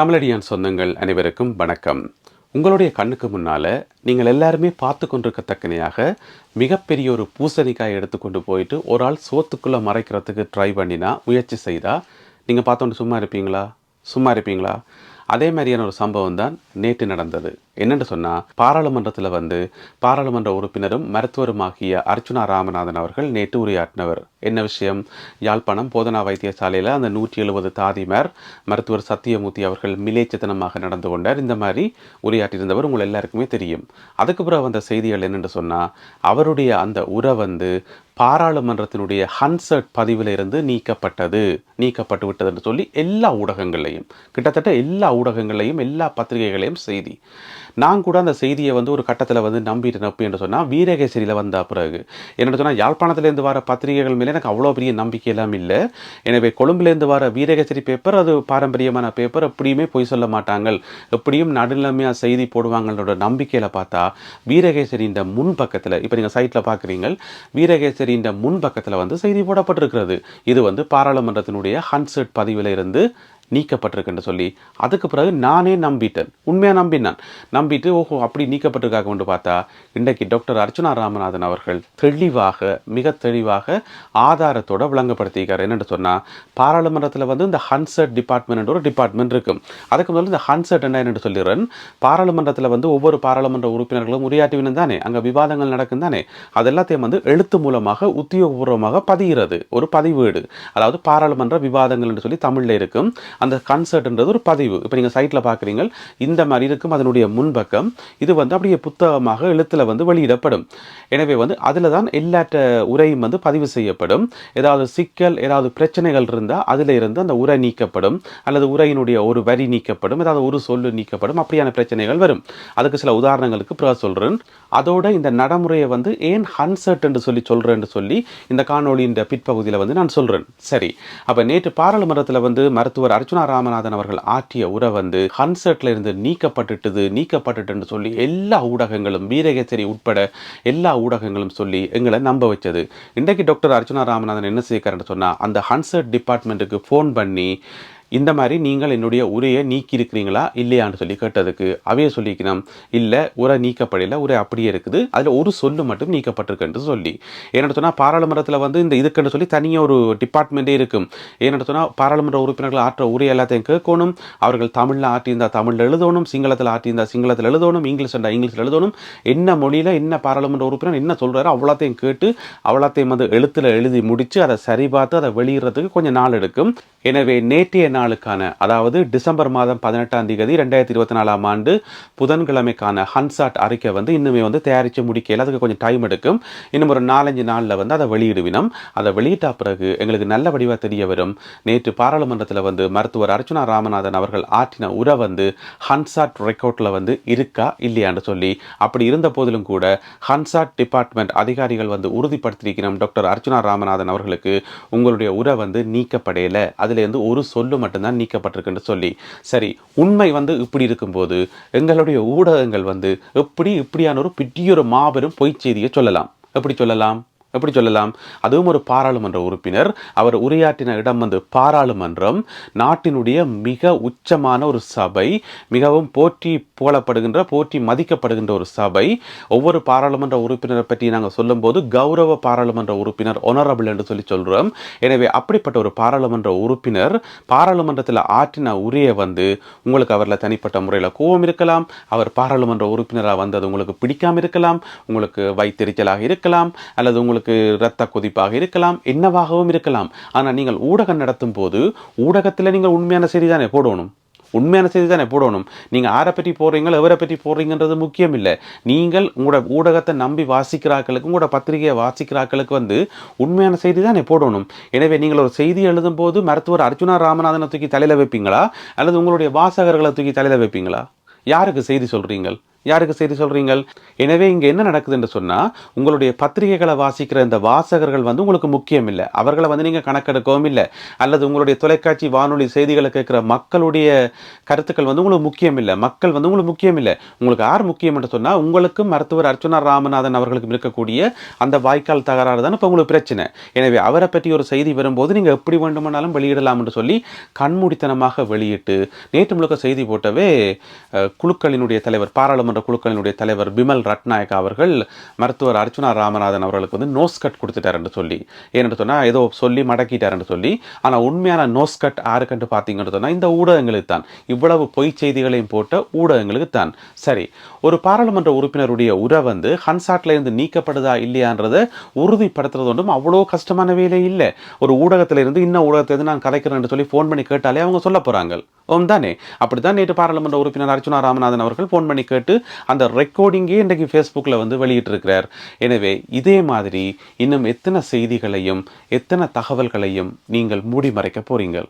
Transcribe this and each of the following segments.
தமிழடியான் சொந்தங்கள் அனைவருக்கும் வணக்கம். உங்களுடைய கண்ணுக்கு முன்னால் நீங்கள் எல்லாருமே பார்த்து கொண்டிருக்கத்தக்கனையாக மிகப்பெரிய ஒரு பூசணிக்காய் எடுத்துக்கொண்டு போயிட்டு ஒரு ஆள் சோத்துக்குள்ளே மறைக்கிறதுக்கு ட்ரை பண்ணினா முயற்சி செய்தால் நீங்கள் பார்த்தோன்னு சும்மா இருப்பீங்களா? சும்மா இருப்பீங்களா? அதே மாதிரியான ஒரு சம்பவம் தான் நேற்று நடந்தது. என்னென்னு சொன்னால் பாராளுமன்றத்தில் வந்து பாராளுமன்ற உறுப்பினரும் மருத்துவருமாகிய அர்ச்சுனா ராமநாதன் அவர்கள் நேற்று உரையாற்றினவர் என்ன விஷயம்? யாழ்ப்பாணம் போதனா வைத்தியசாலையில் அந்த நூற்றி எழுபது தாதிமார் மருத்துவர் சத்தியமூர்த்தி அவர்கள் மிலேச்சத்தனமாக நடந்து கொண்டார். இந்த மாதிரி உரையாற்றியிருந்தவர் உங்கள் எல்லாருக்குமே தெரியும். அதுக்கு பிறகு வந்த செய்திகள் என்னென்னு சொன்னால் அவருடைய அந்த உரை வந்து பாராளுமன்றத்தினுடைய ஹன்சர்ட் பதிவில் இருந்து நீக்கப்பட்டது. நீக்கப்பட்டு விட்டது என்று சொல்லி எல்லா ஊடகங்களையும் கிட்டத்தட்ட எல்லா ஊடகங்களையும் எல்லா பத்திரிகைகளையும் செய்தி. நான் கூட அந்த செய்தியை வந்து ஒரு கட்டத்தில் வந்து நம்பிட்டு நப்பு என்று சொன்னால் வீரகேசரியில் வந்த பிறகு என்னென்னு சொன்னால் யாழ்ப்பாணத்துலேருந்து வர பத்திரிகைகள் மேலே எனக்கு அவ்வளோ பெரிய நம்பிக்கை எல்லாம் இல்லை. எனவே கொழும்புலேருந்து வர வீரகேசரி பேப்பர் அது பாரம்பரியமான பேப்பர் எப்படியுமே பொய் சொல்ல மாட்டாங்க எப்படியும் நடுநிலைமையாக செய்தி போடுவாங்களோட நம்பிக்கையில் பார்த்தா வீரகேசரியின் முன் பக்கத்தில் இப்போ நீங்கள் சைட்டில் பார்க்குறீங்க வீரகேசரியின் முன் பக்கத்தில் வந்து செய்தி போடப்பட்டிருக்கிறது. இது வந்து பாராளுமன்றத்தினுடைய ஹன்சர்ட் பதிவில் இருந்து நீக்கப்பட்டிருக்குன்னு சொல்லி அதுக்கு பிறகு நானே நம்பிட்டேன். உண்மையாக நம்பினான். நம்பிட்டு ஓஹோ அப்படி நீக்கப்பட்டிருக்காக கொண்டு பார்த்தா இன்றைக்கு டாக்டர் அர்ச்சனா ராமநாதன் அவர்கள் தெளிவாக மிக தெளிவாக ஆதாரத்தோட விளங்கப்படுத்தியிருக்காரு. என்னென்னு சொன்னால் பாராளுமன்றத்தில் வந்து இந்த ஹன்சர்ட் டிபார்ட்மெண்ட் ஒரு டிபார்ட்மெண்ட் இருக்கும் அதுக்கு முதல்ல இந்த ஹன்சர்ட் என்ன என்று சொல்லிடுறேன். பாராளுமன்றத்தில் வந்து ஒவ்வொரு பாராளுமன்ற உறுப்பினர்களும் உரையாற்றுவினும் தானே அங்கே விவாதங்கள் நடக்கும் தானே அது எல்லாத்தையும் வந்து எழுத்து மூலமாக உத்தியோகபூர்வமாக பதிகிறது. ஒரு பதிவேடு. அதாவது பாராளுமன்ற விவாதங்கள் என்று சொல்லி தமிழில் இருக்கும் அந்த கன்சர்ட்ன்றது ஒரு பதிவு. இப்போ நீங்கள் சைட்டில் பார்க்குறீங்க இந்த மாதிரி இருக்கும் அதனுடைய முன்பக்கம். இது வந்து அப்படியே புத்தகமாக எழுத்தில் வந்து வெளியிடப்படும். எனவே வந்து அதில் தான் எல்லாற்ற உரையும் வந்து பதிவு செய்யப்படும். ஏதாவது சிக்கல் ஏதாவது பிரச்சனைகள் இருந்தால் அதில் இருந்து அந்த உரை நீக்கப்படும். அல்லது உரையினுடைய ஒரு வரி நீக்கப்படும் ஏதாவது ஒரு சொல்லு நீக்கப்படும். அப்படியான பிரச்சனைகள் வரும். அதுக்கு சில உதாரணங்களுக்கு பிற சொல்கிறேன் அதோட இந்த நடைமுறையை வந்து ஏன் ஹன்சர்ட் என்று சொல்லி சொல்கிறேன்னு சொல்லி இந்த காணொலியின் பிற்பகுதியில் வந்து நான் சொல்கிறேன் சரி. அப்போ நேற்று பாராளுமன்றத்தில் வந்து மருத்துவர் அர்ஜுனா ராமநாதன் அவர்கள் ஆற்றிய உரை வந்து ஹன்சர்ட்ல இருந்து நீக்கப்பட்டுட்டது நீக்கப்பட்டுட்டுன்னு சொல்லி எல்லா ஊடகங்களும் வீரகேசரி உட்பட எல்லா ஊடகங்களும் சொல்லி எங்களை நம்ப வச்சது. இன்றைக்கு டாக்டர் அர்ஜுனா ராமநாதன் என்ன செய்யக்காரன்னு சொன்னால் அந்த ஹன்சர்ட் டிபார்ட்மெண்ட்டுக்கு ஃபோன் பண்ணி இந்த மாதிரி நீங்கள் என்னுடைய உரையை நீக்கி இருக்கிறீங்களா இல்லையான்னு சொல்லி கேட்டதுக்கு அவைய சொல்லிக்கணும் இல்லை உரை நீக்கப்படையில் உரை அப்படியே இருக்குது. அதில் ஒரு சொல்லு மட்டும் நீக்கப்பட்டிருக்குன்னு சொல்லி. ஏன்னு சொன்னால் பாராளுமன்றத்தில் வந்து இந்த இதுக்குன்னு சொல்லி தனியாக ஒரு டிபார்ட்மெண்ட்டே இருக்கும். ஏன்னு சொன்னால் பாராளுமன்ற உறுப்பினர்கள் ஆற்ற உரை எல்லாத்தையும் கேட்கணும். அவர்கள் தமிழில் ஆற்றியிருந்தால் தமிழில் எழுதணும் சிங்களத்தில் ஆற்றியிருந்தால் சிங்களத்தில் எழுதணும் இங்கிலீஷ் இருந்தால் இங்கிலீஷில் எழுதணும். என்ன மொழியில் என்ன பாராளுமன்ற உறுப்பினர் என்ன சொல்கிறாரோ அவ்வளோத்தையும் கேட்டு அவ்வளோத்தையும் வந்து எழுத்தில் எழுதி முடித்து அதை சரி பார்த்து அதை வெளியிடுறதுக்கு கொஞ்சம் நாள் எடுக்கும். எனவே நேற்றைய நாளுக்கான அதாவது டிசம்பர் மாதம் பதினெட்டாம் தேதி ரெண்டாயிரத்தி இருபத்தி நாலாம் ஆண்டு புதன்கிழமைக்கான ஹன்சாட் அறிக்கை வந்து இன்னுமே வந்து தயாரித்து முடிக்கல. அதுக்கு கொஞ்சம் டைம் எடுக்கும். இன்னும் ஒரு நாலஞ்சு நாளில் வந்து அதை வெளியிடுவினோம். அதை வெளியிட்ட பிறகு எங்களுக்கு நல்ல வடிவாக தெரிய வரும். நேற்று பாராளுமன்றத்தில் வந்து மருத்துவர் அர்ச்சுனா ராமநாதன் அவர்கள் ஆற்றின உரை வந்து ஹன்சாட் ரெக்கார்டில் வந்து இருக்கா இல்லையான்னு சொல்லி. அப்படி இருந்த போதிலும் கூட ஹன்சாட் டிபார்ட்மெண்ட் அதிகாரிகள் வந்து உறுதிப்படுத்தியிருக்கிறோம். டாக்டர் அர்ச்சுனா ராமநாதன் அவர்களுக்கு உங்களுடைய உரை வந்து நீக்கப்படையலை அதுலேருந்து ஒரு சொல்லு மட்டும்தான் நீக்கப்பட்டிருக்குன்னு சொல்லி. சரி உண்மை வந்து இப்படி இருக்கும்போது எங்களுடைய ஊடகங்கள் வந்து எப்படி இப்படியான ஒரு பெரிய மாபெரும் பொய்ச் செய்தியை சொல்லலாம்? எப்படி சொல்லலாம்? எப்படி சொல்லலாம்? அதுவும் ஒரு பாராளுமன்ற உறுப்பினர். அவர் உரையாற்றின இடம் வந்து பாராளுமன்றம். நாட்டினுடைய மிக உச்சமான ஒரு சபை. மிகவும் போற்றி போலப்படுகின்ற போற்றி மதிக்கப்படுகின்ற ஒரு சபை. ஒவ்வொரு பாராளுமன்ற உறுப்பினரை பற்றி நாங்கள் சொல்லும்போது கௌரவ பாராளுமன்ற உறுப்பினர் ஒனரபிள் என்று சொல்லி சொல்கிறோம் எனவே அப்படிப்பட்ட ஒரு பாராளுமன்ற உறுப்பினர் பாராளுமன்றத்தில் ஆற்றின உரையை வந்து உங்களுக்கு அவரில் தனிப்பட்ட முறையில் கோபம் இருக்கலாம். அவர் பாராளுமன்ற உறுப்பினராக வந்தது உங்களுக்கு பிடிக்காமல் இருக்கலாம். உங்களுக்கு வைத்தெரிச்சலாக இருக்கலாம். அல்லது உங்களுக்கு உங்களுக்கு இரத்த கொதிப்பாக இருக்கலாம் என்னவாகவும் இருக்கலாம். ஆனால் நீங்கள் ஊடகம் நடத்தும் போது ஊடகத்தில் நீங்கள் உண்மையான செய்தி தானே போடணும்? உண்மையான செய்தி தானே போடணும்? நீங்கள் யாரை பற்றி போடுறீங்களோ எவரை பற்றி போடுறீங்கன்றது முக்கியம் இல்லை. நீங்கள் உங்களோட ஊடகத்தை நம்பி வாசிக்கிறாக்களுக்கு உங்களோட பத்திரிகையை வாசிக்கிறாக்களுக்கு வந்து உண்மையான செய்தி தானே போடணும். எனவே நீங்கள் ஒரு செய்தி எழுதும் போது மருத்துவர் அர்ஜுனா ராமநாதனை தூக்கி தலையில் வைப்பீங்களா? அல்லது உங்களுடைய வாசகர்களை தூக்கி தலையில் வைப்பீங்களா? யாருக்கு செய்தி சொல்கிறீங்கள் யாருக்கு செய்தி சொல்கிறீங்கள் எனவே இங்கே என்ன நடக்குதுன்னு சொன்னால் உங்களுடைய பத்திரிகைகளை வாசிக்கிற இந்த வாசகர்கள் வந்து உங்களுக்கு முக்கியம் இல்லை. அவர்களை வந்து நீங்கள் கணக்கெடுக்கவும் இல்லை. அல்லது உங்களுடைய தொலைக்காட்சி வானொலி செய்திகளை கேட்குற மக்களுடைய கருத்துக்கள் வந்து உங்களுக்கு முக்கியம் இல்லை. மக்கள் வந்து உங்களுக்கு முக்கியம் இல்லை. உங்களுக்கு யார் முக்கியம் என்று சொன்னால் உங்களுக்கும் மருத்துவர் அர்ச்சுனா ராமநாதன் அவர்களுக்கும் இருக்கக்கூடிய அந்த வாய்க்கால் தகராறு தான் இப்போ உங்களுக்கு பிரச்சனை. எனவே அவரை பற்றி ஒரு செய்தி வரும்போது நீங்கள் எப்படி வேண்டுமானாலும் வெளியிடலாம் என்று சொல்லி கண்மூடித்தனமாக வெளியிட்டு நேற்று முழுக்க செய்தி போட்டவே குழுக்களினுடைய தலைவர் பாராளுமன்ற குழுக்களினுடைய தலைவர் பிமல் ரட்நாயக் அவர்கள் மருத்துவர் அர்ச்சுனா ராமநாதன் அவர்களுக்கு வந்து நோஸ் கட் கொடுத்துட்டாருன்னு சொல்லி. ஏன்னு சொன்னால் ஏதோ சொல்லி மடக்கிட்டாருன்னு சொல்லி. ஆனால் உண்மையான நோஸ் கட் யாருக்கென்று பார்த்தீங்கன்னு சொன்னால் இந்த ஊடகங்களுக்கு தான். இவ்வளவு பொய் செய்திகளையும் போட்ட ஊடகங்களுக்கு தான். சரி ஒரு பாராளுமன்ற உறுப்பினருடைய உரை வந்து ஹன்சாட்ல இருந்து நீக்கப்படுதா இல்லையான்றதை உறுதிப்படுத்துறது ஒன்றும் அவ்வளோ கஷ்டமான வேலை இல்லை. ஒரு ஊடகத்திலிருந்து இன்னும் ஊடகத்திலிருந்து நான் கதைக்கிறேன்னு சொல்லி ஃபோன் பண்ணி கேட்டாலே அவங்க சொல்ல போகிறாங்க ஓம் தானே? அப்படித்தான் நேற்று பாராளுமன்ற உறுப்பினர் அர்ச்சுனா ராமநாதன் அவர்கள் ஃபோன் பண்ணி கேட்டு அந்த ரெக்கார்டிங்கே இன்றைக்கு ஃபேஸ்புக்கில் வந்து வெளியிட்டிருக்கிறார். எனவே இதே மாதிரி இன்னும் எத்தனை செய்திகளையும் எத்தனை தகவல்களையும் நீங்கள் மூடி மறைக்க போகிறீங்கள்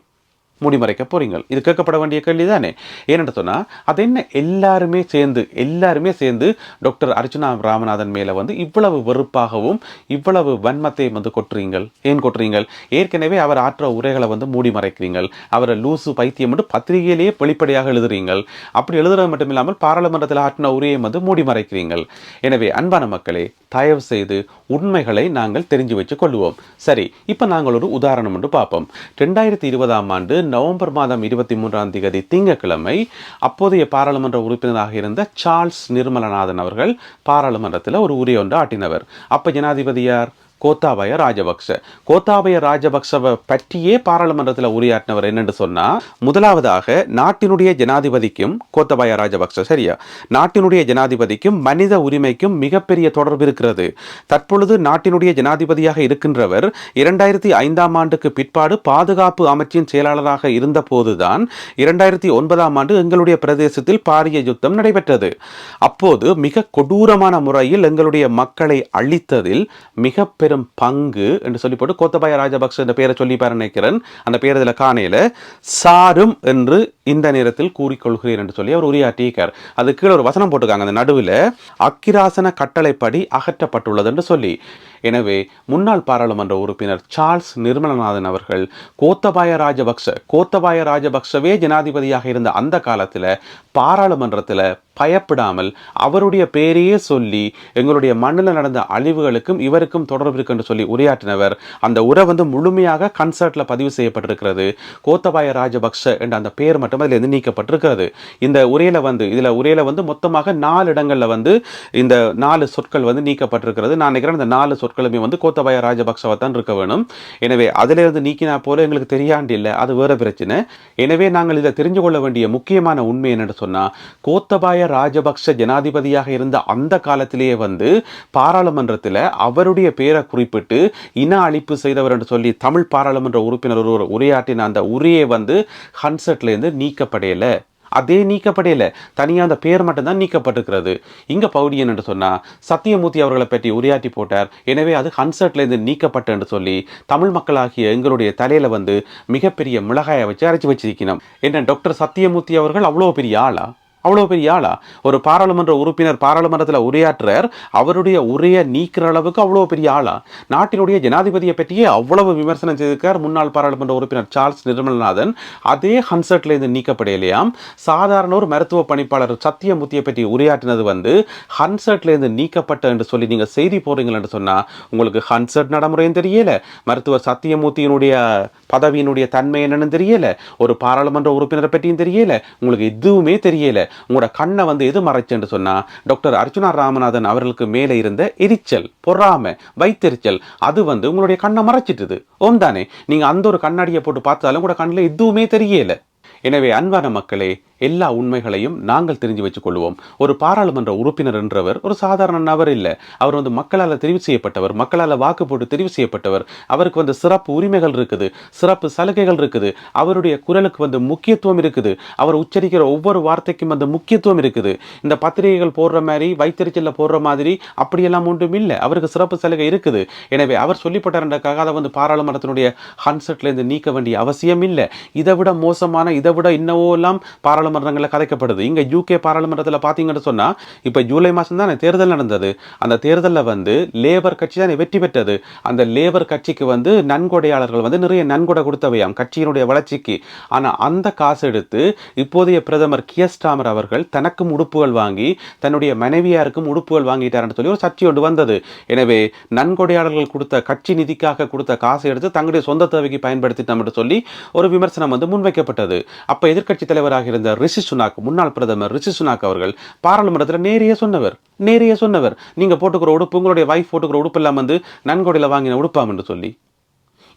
மூடிமறைக்க போறீங்க இது கேட்கப்பட வேண்டிய கேள்வி தானே ஏன்னு சொன்னா அது என்ன? எல்லாருமே சேர்ந்து எல்லாருமே சேர்ந்து டாக்டர் அர்ச்சனா ராமநாதன் மேல வந்து இவ்வளவு வெறுப்பாகவும் இவ்வளவு வன்மத்தையும் வந்து கொட்டுறீங்கள். ஏன் கொட்டுறீங்கள்? ஏற்கனவே அவர் ஆற்ற உரைகளை வந்து மூடி மறைக்கிறீங்கள் அவரை லூசு பைத்தியம் மட்டும் பத்திரிகையிலேயே வெளிப்படையாக எழுதுறீங்கள். அப்படி எழுதுறது மட்டும் இல்லாமல் பாராளுமன்றத்தில் ஆற்றின உரையை வந்து மூடி மறைக்கிறீங்கள் எனவே அன்பான மக்களே தயவு செய்து உண்மைகளை நாங்கள் தெரிஞ்சு வச்சு கொள்வோம் சரி இப்போ நாங்கள் ஒரு உதாரணம் என்று பார்ப்போம். ரெண்டாயிரத்தி இருபதாம் ஆண்டு நவம்பர் மாதம் இருபத்தி மூன்றாம் தேதி திங்கக்கிழமை அப்போதைய பாராளுமன்ற உறுப்பினராக இருந்த சார்ல்ஸ் நிர்மலநாதன் அவர்கள் பாராளுமன்றத்தில் ஒரு உரை ஒன்று ஆட்டினவர். அப்போ ஜனாதிபதி யார்? கோத்தாபய ராஜபக்ஷ. கோத்தாபய ராஜபக்சவை பற்றியே பாராளுமன்றத்தில் உரையாற்றினவர் என்னென்று சொன்னா முதலாவதாக நாட்டினுடைய ஜனாதிபதிக்கும் கோத்தபாய ராஜபக்ச சரியா? நாட்டினுடைய ஜனாதிபதிக்கும் மனித உரிமைக்கும் மிகப்பெரிய தொடர்பு இருக்கிறது. தற்பொழுது நாட்டினுடைய ஜனாதிபதியாக இருக்கின்றவர் இரண்டாயிரத்தி ஐந்தாம் ஆண்டுக்கு பிற்பாடு பாதுகாப்பு அமைச்சின் செயலாளராக இருந்த போதுதான் இரண்டாயிரத்தி ஒன்பதாம் ஆண்டு எங்களுடைய பிரதேசத்தில் பாரிய யுத்தம் நடைபெற்றது. அப்போது மிக கொடூரமான முறையில் எங்களுடைய மக்களை அழித்ததில் மிக பெரும் பங்கு என்று சொல்லி போட்டு கோத்தபாய ராஜபக்ச என்ற பெயரை சொல்லி பாரு நினைக்கிறேன் அந்த பேர் இதில் காணையில சாரும் என்று இந்த நேரத்தில் கூறிக்கொள்கிறேன் என்று சொல்லி அவர் உரையாற்றியிருக்கார். அது கீழே ஒரு வசனம் போட்டுக்காங்க அந்த நடுவில் அக்கிராசன கட்டளைப்படி அகற்றப்பட்டுள்ளது என்று சொல்லி. எனவே முன்னாள் பாராளுமன்ற உறுப்பினர் சார்ல்ஸ் நிர்மலநாதன் அவர்கள் கோத்தபாய ராஜபக்ச கோத்தபாய ராஜபக்சவே ஜனாதிபதியாக இருந்த அந்த காலத்தில் பாராளுமன்றத்தில் பயப்படாமல் அவருடைய பேரையே சொல்லி எங்களுடைய மண்ணில் நடந்த அழிவுகளுக்கும் இவருக்கும் தொடர்பு இருக்கு என்று சொல்லி உரையாற்றினவர். அந்த உரை வந்து முழுமையாக கன்சர்ட்ல பதிவு செய்யப்பட்டிருக்கிறது. கோத்தபாய ராஜபக்ஷ என்ற அந்த பெயர் மட்டும் அதில் இருந்து நீக்கப்பட்டிருக்கிறது. இந்த உரையில வந்து இதில் உரையில வந்து மொத்தமாக நாலு இடங்களில் வந்து இந்த நாலு சொற்கள் வந்து நீக்கப்பட்டிருக்கிறது. நான் நினைக்கிறேன் இந்த நாலு சொற்களுமே வந்து கோத்தபாய ராஜபக்சவா தான் இருக்க வேணும். எனவே அதிலிருந்து நீக்கினா போல எங்களுக்கு தெரியாண்டு இல்லை அது வேற பிரச்சனை. எனவே நாங்கள் இதை தெரிஞ்சு கொள்ள வேண்டிய முக்கியமான உண்மை என்னன்னு சொன்னா கோத்தபாய ராஜபக்ஷ ஜனாதிபதியாக இருந்த அந்த காலத்திலேயே வந்து பாராளுமன்றத்தில் அவருடைய பேரை குறிப்பிட்டு இன அழிப்பு செய்தவர் என்று சொல்லி தமிழ் பாராளுமன்ற உறுப்பினர் ஒருவர் உரையாற்றின அந்த உரையை வந்து ஹன்செட்லேருந்து நீக்கப்படையலை. அதே நீக்கப்படையில் தனியாக அந்த பேர் மட்டும்தான் நீக்கப்பட்டிருக்கிறது. இங்கே பவுடியன் என்று சொன்னால் சத்தியமூர்த்தி அவர்களை பற்றி உரையாற்றி போட்டார். எனவே அது ஹன்சர்ட்லேருந்து நீக்கப்பட்ட என்று சொல்லி தமிழ் மக்களாகிய எங்களுடைய தலையில் வந்து மிகப்பெரிய மிளகாயை வச்சு அரைச்சி வச்சிருக்கணும். என்ன டாக்டர் சத்தியமூர்த்தி அவர்கள் அவ்வளோ பெரிய ஆளா? அவ்வளோ பெரிய ஆளா? ஒரு பாராளுமன்ற உறுப்பினர் பாராளுமன்றத்தில் உரையாற்றுறார். அவருடைய உரையை நீக்கிற அளவுக்கு அவ்வளோ பெரிய ஆளா? நாட்டினுடைய ஜனாதிபதியை பற்றியே அவ்வளவு விமர்சனம் செய்திருக்கார் முன்னாள் பாராளுமன்ற உறுப்பினர் சார்ல்ஸ் நிர்மலநாதன். அதே ஹன்சர்ட்ல இருந்து நீக்கப்படையிலையாம். சாதாரண ஒரு மருத்துவ பணிப்பாளர் சத்தியமூர்த்தியை பற்றி உரையாற்றினது வந்து ஹன்சர்ட்ல இருந்து நீக்கப்பட்ட என்று சொல்லி நீங்க செய்தி போறீங்கள் என்று சொன்னா உங்களுக்கு ஹன்சர்ட் நடைமுறையும் தெரியல? மருத்துவர் சத்தியமூர்த்தியினுடைய பதவியினுடைய தன்மை என்னன்னு தெரியல? ஒரு பாராளுமன்ற உறுப்பினரை பற்றியும் தெரியல? உங்களுக்கு எதுவுமே தெரியல? உங்களோட கண்ணை வந்து எது மறைச்சுன்னு சொன்னா டாக்டர் அர்ச்சுனா ராமநாதன் அவர்களுக்கு மேலே இருந்த எரிச்சல் பொறாமை வைத்தெரிச்சல் அது வந்து உங்களுடைய கண்ணை மறைச்சிட்டுது. ஓம் தானே. நீங்க அந்த ஒரு கண்ணாடியை போட்டு பார்த்தாலும் கூட கண்ணில் எதுவுமே தெரியலை. எனவே அன்பான மக்களே எல்லா உண்மைகளையும் நாங்கள் தெரிஞ்சு வச்சுக் கொள்வோம் ஒரு பாராளுமன்ற உறுப்பினர் என்றவர் ஒரு சாதாரண நபர் இல்லை. அவர் வந்து மக்களால் தெரிவு செய்யப்பட்டவர் மக்களால் வாக்கு போட்டு தெரிவு செய்யப்பட்டவர். அவருக்கு வந்து சிறப்பு உரிமைகள் இருக்குது சிறப்பு சலுகைகள் இருக்குது. அவருடைய குரலுக்கு வந்து முக்கியத்துவம் இருக்குது. அவர் உச்சரிக்கிற ஒவ்வொரு வார்த்தைக்கும் வந்து முக்கியத்துவம் இருக்குது. இந்த பத்திரிகைகள் போடுற மாதிரி வைத்தறிச்சலில் போடுற மாதிரி அப்படியெல்லாம் ஒன்றும் இல்லை. அவருக்கு சிறப்பு சலுகை இருக்குது. எனவே அவர் சொல்லிப்பட்டார்ன்றக்காக அதை வந்து பாராளுமன்றத்தினுடைய ஹன்செட்லேருந்து நீக்க வேண்டிய அவசியம் இல்லை. இதை விட மோசமான இதை விட இன்னவோ எல்லாம் பாராளுமன்ற பாராளுமன்றங்களில் கதைக்கப்படுது. இங்கே யூகே பாராளுமன்றத்தில் பார்த்தீங்கன்னு சொன்னால் இப்போ ஜூலை மாதம் தானே தேர்தல் நடந்தது. அந்த தேர்தலில் வந்து லேபர் கட்சி தானே வெற்றி பெற்றது. அந்த லேபர் கட்சிக்கு வந்து நன்கொடையாளர்கள் வந்து நிறைய நன்கொடை கொடுத்தவையாம் கட்சியினுடைய வளர்ச்சிக்கு. ஆனால் அந்த காசு எடுத்து இப்போதைய பிரதமர் கியஸ்டாமர் அவர்கள் தனக்கும் உடுப்புகள் வாங்கி தன்னுடைய மனைவியாருக்கும் உடுப்புகள் வாங்கிட்டார்னு சொல்லி ஒரு சர்ச்சை ஒன்று வந்தது. எனவே நன்கொடையாளர்கள் கொடுத்த கட்சி நிதிக்காக கொடுத்த காசை எடுத்து தங்களுடைய சொந்த தேவைக்கு பயன்படுத்திட்டோம் என்று சொல்லி ஒரு விமர்சனம் வந்து முன்வைக்கப்பட்டது. அப்போ எதிர்க்கட்சி தலைவராக இருந்த ரிஷி சுனாக் முன்னாள் பிரதமர் ரிஷி சுனாக் அவர்கள் பாராளுமன்றத்தில் நேரிய சொன்னவர். நேரிய சொன்னவர். நீங்க போட்டுக்கிற உடுப்பு உங்களுடைய வைஃப் போட்டுக்கிற உடுப்பு எல்லாம் வந்து நன்கொடையில் வாங்கின உடுப்பாம் என்று சொல்லி.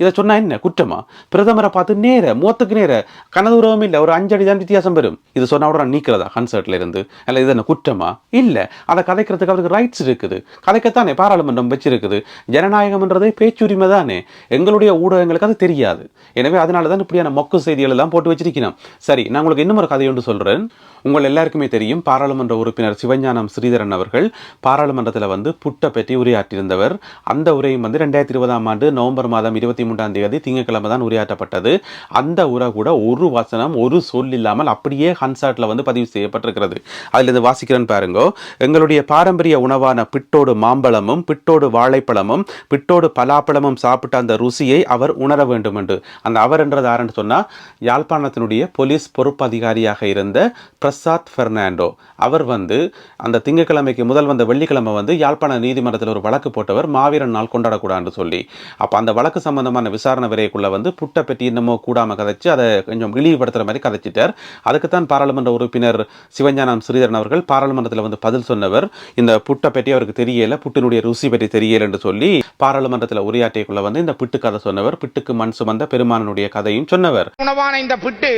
இதை சொன்னால் என்ன? குற்றமா? பிரதமரை பார்த்து நேர மூத்துக்கு நேர கனதூரமும் இல்லை ஒரு அஞ்சடி தான் வித்தியாசம் வரும் இது சொன்னா உடனே நீக்கிறதா கன்சர்ட்ல இருந்து? அல்ல இது என்ன குற்றமா? இல்லை அதை கதைக்கிறதுக்கு அவருக்கு ரைட்ஸ் இருக்குது. கதைக்கத்தானே பாராளுமன்றம் வச்சிருக்குது. ஜனநாயகம்ன்றது பேச்சுரிமை தானே. எங்களுடைய ஊடகங்களுக்கு அது தெரியாது. எனவே அதனால தான் இப்படியான மொக்கு செய்திகள் எல்லாம் போட்டு வச்சிருக்கிறோம். சரி நான் உங்களுக்கு இன்னும் ஒரு கதை ஒன்று சொல்கிறேன் உங்கள் எல்லாருக்குமே தெரியும் பாராளுமன்ற உறுப்பினர் சிவஞானம் ஸ்ரீதரன் அவர்கள் பாராளுமன்றத்தில் வந்து புட்டை பற்றி உரையாற்றியிருந்தவர். அந்த உரையும் வந்து ரெண்டாயிரத்தி இருபதாம் ஆண்டு நவம்பர் மாதம் இருபத்தி மூன்றாம் தேதி திங்கக்கிழமை தான் உரையாற்றப்பட்டது. அந்த உரை கூட ஒரு வசனம் ஒரு சொல் இல்லாமல் அப்படியே ஹன்சாட்டில் வந்து பதிவு செய்யப்பட்டிருக்கிறது. அதில் இருந்து வாசிக்கிறேன்னு பாருங்கோ. எங்களுடைய பாரம்பரிய உணவான பிட்டோடு மாம்பழமும் பிட்டோடு வாழைப்பழமும் பிட்டோடு பலாப்பழமும் சாப்பிட்ட அந்த ருசியை அவர் உணர வேண்டும் என்று அந்த அவர் என்றது யாருன்னு சொன்னால் யாழ்ப்பாணத்தினுடைய போலீஸ் பொறுப்பு அதிகாரியாக இருந்த பிரசாத் பெர்னாண்டோ. அவர் வந்து அந்த திங்கக்கிழமைக்கு முதல் வந்த வெள்ளிக்கிழமை வந்து யாழ்ப்பாண நீதிமன்றத்தில் ஒரு வழக்கு போட்டவர் மாவீரன் நாள் கொண்டாடக்கூடாதுன்னு சொல்லி. அப்போ அந்த வழக்கு சம்பந்தமான விசாரணை வரைக்குள்ள வந்து புட்டை பெட்டி இன்னமும் கூடாம கதைச்சு அதை கொஞ்சம் இழிவுபடுத்துகிற மாதிரி கதைச்சிட்டார். அதுக்குத்தான் பாராளுமன்ற உறுப்பினர் சிவஞானம் ஸ்ரீதரன் அவர்கள் பாராளுமன்றத்தில் வந்து பதில் சொன்னவர். இந்த புட்டை பெட்டி அவருக்கு தெரியல புட்டினுடைய ருசி பற்றி தெரியல என்று சொல்லி பாராளுமன்றத்தில் உரையாற்றியக்குள்ள வந்து இந்த பிட்டு கதை சொன்னவர். பிட்டுக்கு மண் சுமந்த பெருமானனுடைய கதையும் சொன்னவர். உணவான இந்த பிட்டு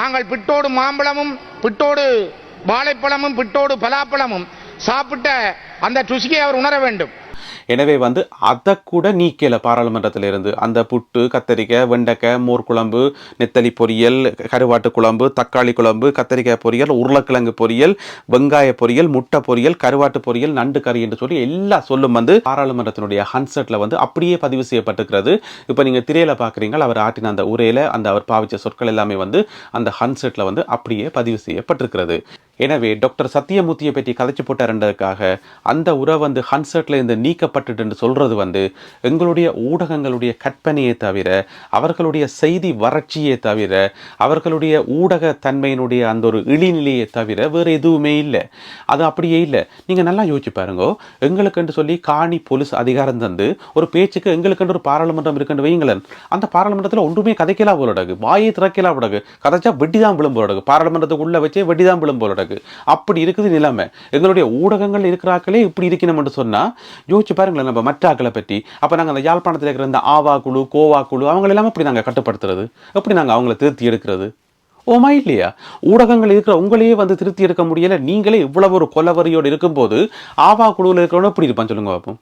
நாங்கள் பிட்டோடு மாம்பழமும் பிட்டோடு வாழைப்பழமும் பிட்டோடு பலாப்பழமும் சாப்பிட்ட அந்த ருசியை அவர் உணர வேண்டும். எனவே வந்து அதை கூட நீக்கல பாராளுமன்றத்தில் இருந்து அந்த புட்டு கத்தரிக்காய் வெண்டைக்காய் மோர் குழம்பு நெத்தலி பொரியல் கருவாட்டு குழம்பு தக்காளி குழம்பு கத்தரிக்காய் பொரியல் உருளைக்கிழங்கு பொரியல் வெங்காய பொரியல் முட்டை பொரியல் கருவாட்டு பொரியல் நண்டு கறி என்று சொல்லி எல்லா சொல்லும் வந்து பாராளுமன்றத்தினுடைய ஹன்செட்ல வந்து அப்படியே பதிவு செய்யப்பட்டிருக்கிறது. இப்போ நீங்க திரையில பாக்குறீங்க அவர் ஆட்டின அந்த உரையில அந்த அவர் பாவிச்ச சொற்கள் எல்லாமே வந்து அந்த ஹன்செட்ல வந்து அப்படியே பதிவு செய்யப்பட்டிருக்கிறது. எனவே டாக்டர் சத்தியமூர்த்தியை பற்றி கதைச்சு போட்டாருன்றதுக்காக அந்த உறவு வந்து ஹன்சர்ட்ல இருந்து நீக்கப்பட்டுட்டு சொல்கிறது சொல்றது வந்து எங்களுடைய ஊடகங்களுடைய கற்பனையை தவிர அவர்களுடைய செய்தி வறட்சியை தவிர அவர்களுடைய ஊடக தன்மையினுடைய அந்த ஒரு இழிநிலையை தவிர வேறு எதுவுமே இல்லை. அது அப்படியே இல்லை. நீங்க நல்லா யோசிச்சு பாருங்க. எங்களுக்குன்னு சொல்லி காணி போலீஸ் அதிகாரம் தந்து ஒரு பேச்சுக்கு எங்களுக்குன்னு ஒரு பாராளுமன்றம் இருக்குன்னு வைங்களேன் அந்த பாராளுமன்றத்தில் ஒன்றுமே கதைக்கலாம் போலடகு. வாயை திறக்கலாம் போலடகு. கதைச்சா வெட்டி தான் விழும்போலடகு. பாராளுமன்றத்துக்குள்ளே பாராளுமன்றத்துக்கு உள்ள வச்சே வெட்டி தான் விழும்போலடகு. போலடகு அப்படி இருக்குது நிலைமை. எங்களுடைய ஊடகங்கள் இருக்கிறாக்களே இப்படி இருக்கணும்னு சொன்னா யோசிச்சு பாருங்களேன் நம்ம மற்ற ஆக்களை பற்றி. அப்போ நாங்கள் அந்த யாழ்ப்பாணத்தில் இருக்கிற இந்த ஆவா குழு கோவா குழு அவங்கள எல்லாமே எப்படி நாங்கள் கட்டுப்படுத்துறது? எப்படி நாங்கள் அவங்கள திருத்தி எடுக்கிறது? ஓமா இல்லையா? ஊடகங்கள் இருக்கிற உங்களையே வந்து திருத்தி எடுக்க முடியலை நீங்களே இவ்வளவு ஒரு கொலவரியோடு இருக்கும்போது ஆவா குழுவில் இருக்கிறவங்க எப்படி இருப்பான் சொல்லுங்க பார்ப்போம்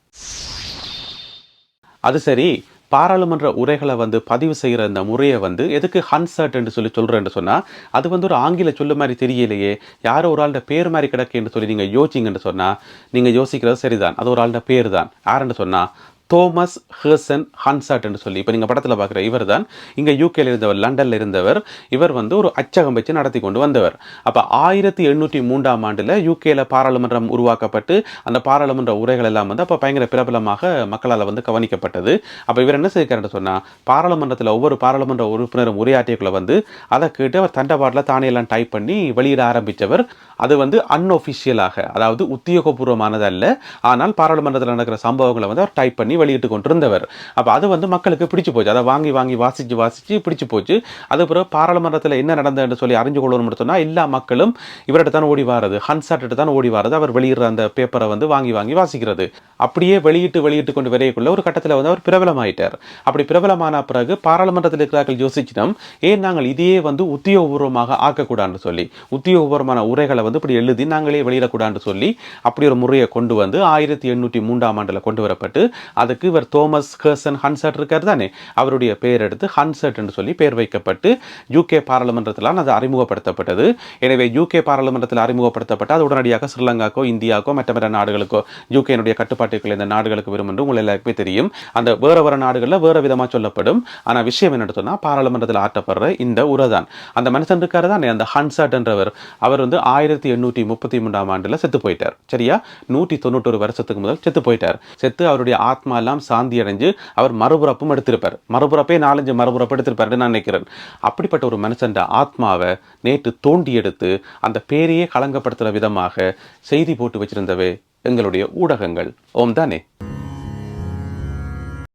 அது சரி. பாராளுமன்ற உரைகளை வந்து பதிவு செய்கிற இந்த முறையை வந்து எதுக்கு ஹன்சர்ட் என்று சொல்லி சொல்கிறேன்னு சொன்னால் அது வந்து ஒரு ஆங்கில சொல்லு மாதிரி தெரியலையே யாரோ ஒரு ஆள்கிட்ட பேர் மாதிரி கிடக்குன்னு சொல்லி நீங்கள் யோசிங்கன்னு சொன்னால் நீங்கள் யோசிக்கிறது சரிதான் அது ஒரு ஆள்கிட்ட பேர் தான் யாருன்னு சொன்னால் தோமஸ் ஹர்சன் ஹன்சாட் என்று சொல்லி. இப்போ நீங்கள் படத்தில் பார்க்குற இவர் தான் இங்கே யூகேல இருந்தவர் லண்டனில் இருந்தவர் இவர் வந்து ஒரு அச்சகம் வச்சு நடத்தி கொண்டு வந்தவர். அப்போ ஆயிரத்தி எண்ணூற்றி மூன்றாம் ஆண்டில் யூகேல பாராளுமன்றம் உருவாக்கப்பட்டு அந்த பாராளுமன்ற உரைகள் எல்லாம் வந்து அப்போ பயங்கர பிரபலமாக மக்களால் வந்து கவனிக்கப்பட்டது. அப்போ இவர் என்ன செய்கிறாருன்னு சொன்னால் பாராளுமன்றத்தில் ஒவ்வொரு பாராளுமன்ற உறுப்பினரும் உரையாற்றியக்குள்ள வந்து அதை கேட்டு அவர் தண்டபாட்டில் தானே எல்லாம் டைப் பண்ணி வெளியிட ஆரம்பித்தவர் அது வந்து அன்ஒஃபிஷியலாக அதாவது உத்தியோகபூர்வமானதல்ல. ஆனால் பாராளுமன்றத்தில் நடக்கிற சம்பவங்களை வந்து அவர் டைப் பண்ணி வெளியிட்டு கொண்டிருந்தவர். அப்போ அது வந்து மக்களுக்கு பிடிச்சு போச்சு. அதை வாங்கி வாங்கி வாசிச்சு வாசிச்சு பிடிச்சு போச்சு. அது பிறகு பாராளுமன்றத்தில் என்ன நடந்ததுன்னு சொல்லி அறிஞ்சு கொள்ளணும்னு சொன்னால் எல்லா மக்களும் இவர்கிட்ட தான் ஓடி வாரது. ஹன்சாட்டு தான் ஓடி வாரது. அவர் வெளியிடுற அந்த பேப்பரை வந்து வாங்கி வாங்கி வாசிக்கிறது. அப்படியே வெளியிட்டு வெளியிட்டு கொண்டு வரையக்குள்ள ஒரு கட்டத்தில் வந்து அவர் பிரபலமாயிட்டார். அப்படி பிரபலமான பிறகு பாராளுமன்றத்தில் இருக்கிறார்கள் யோசிச்சிடம் ஏன் நாங்கள் இதையே வந்து உத்தியோகபூர்வமாக ஆக்கக்கூடாதுன்னு சொல்லி உத்தியோகபூர்வமான உரைகளை வந்து இப்படி எழுதி நாங்களே வெளியிடக்கூடாதுன்னு சொல்லி அப்படி ஒரு முறையை கொண்டு வந்து ஆயிரத்தி எண்ணூற்றி மூன்றாம் ஆண்டில் கொண்டு வரப்பட்டு அதை அதுக்கு இவர் தோமஸ் ஹர்சன் ஹன்சர்ட் இருக்கார் தானே? அவருடைய பெயர் எடுத்து ஹன்சர்ட் என்று சொல்லி பெயர் வைக்கப்பட்டு யூகே பாராளுமன்றத்தில் அது அறிமுகப்படுத்தப்பட்டது. எனவே யூகே பாராளுமன்றத்தில் அறிமுகப்படுத்தப்பட்டு அது உடனடியாக ஸ்ரீலங்காக்கோ இந்தியாக்கோ மற்ற மற்ற நாடுகளுக்கோ யூகேனுடைய கட்டுப்பாட்டுக்குள்ள இந்த நாடுகளுக்கு வரும் என்று உங்கள் எல்லாருக்குமே தெரியும். அந்த வேற வேறு நாடுகளில் வேற விதமாக சொல்லப்படும். ஆனால் விஷயம் என்ன சொன்னால் பாராளுமன்றத்தில் ஆட்டப்படுற இந்த உரை தான் அந்த மனுஷன் இருக்காரு தானே? அந்த ஹன்சர்ட் என்றவர். அவர் வந்து ஆயிரத்தி எண்ணூற்றி முப்பத்தி மூன்றாம் ஆண்டில் செத்து போயிட்டார். சரியா? நூற்றி தொண்ணூற்றொரு வருஷத்துக்கு முதல் செத்து போயிட்டார். செத்து அவருடைய ஆத்மா எல்லாம் சாந்தி அடைஞ்சு அவர் மறுபுறப்பும் எடுத்திருப்பார். மறுபுறப்பே நாலஞ்சு மறுபுறப்பு எடுத்திருப்பாருன்னு நான் நினைக்கிறேன். அப்படிப்பட்ட ஒரு மனுஷன் ஆத்மாவை நேற்று தோண்டி எடுத்து அந்த பேரையே களங்கப்படுத்துகிற விதமாக செய்தி போட்டு வச்சிருந்தவை எங்களுடைய ஊடகங்கள். ஓம் தானே